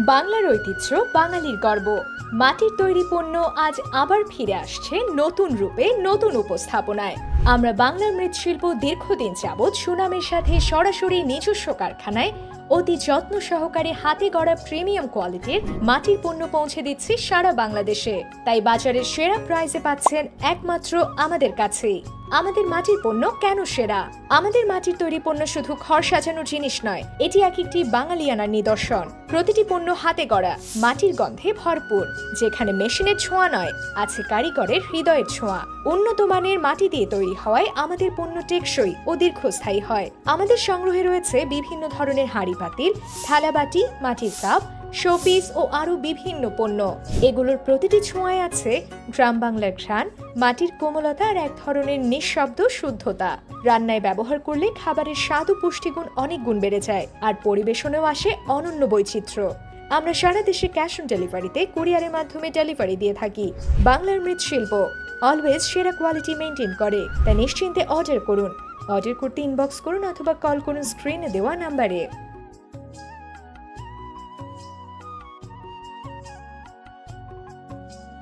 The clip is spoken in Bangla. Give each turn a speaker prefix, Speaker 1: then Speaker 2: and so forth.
Speaker 1: বাংলার ঐতিহ্য, বাঙালির গর্ব। মাটির তৈরি পণ্য আজ আবার ফিরে আসছে নতুন রূপে, নতুন উপস্থাপনায়। আমরা বাংলার মৃৎশিল্প দীর্ঘদিন যাবৎ সুনামের সাথে সরাসরি নিজস্ব কারখানায় অতি যত্ন সহকারে হাতে গড়া প্রিমিয়াম কোয়ালিটির মাটির পণ্য পৌঁছে দিচ্ছি সারা বাংলাদেশে। তাই বাজারের সেরা প্রাইসে পাচ্ছেন একমাত্র আমাদের কাছেই। আমাদের মাটির পণ্য কেন সেরা? আমাদের মাটির তৈরি পণ্য শুধু ঘর সাজানোর জিনিস নয়, এটি এক একটি বাঙালিয়ানার নিদর্শন। প্রতিটি পণ্য হাতে গড়া, মাটির গন্ধে ভরপুর, যেখানে মেশিনের ছোঁয়া নয়, আছে কারিগরের হৃদয়ের ছোঁয়া। উন্নত মানের মাটি দিয়ে তৈরি হওয়ায় আমাদের পণ্য টেকসই ও দীর্ঘস্থায়ী হয়। আমাদের সংগ্রহে রয়েছে বিভিন্ন ধরনের হাঁড়ি পাতিল থালাবাটি মাটির কাপ, শোপিস ও আরও বিভিন্ন পণ্য। এগুলোর প্রতিটি ছোঁয়ায় আছে গ্রাম বাংলার ঘ্রাণ, মাটির কোমলতা আর এক ধরনের নিঃশব্দ শুদ্ধতা। রান্নায় ব্যবহার করলে খাবারের স্বাদ ও পুষ্টিগুণ অনেক গুণ বেড়ে যায় আর পরিবেশনেও আসে অনন্য বৈচিত্র্য। আমরা সারা দেশে ক্যাশ অন ডেলিভারিতে কুরিয়ারের মাধ্যমে ডেলিভারি দিয়ে থাকি। বাংলার মৃৎশিল্প। অলওয়েজ সেরা কোয়ালিটি মেনটেন করে। তাই নিশ্চিন্তে অর্ডার করুন। অর্ডার করতে ইনবক্স করুন অথবা কল করুন স্ক্রিনে দেওয়া নাম্বারে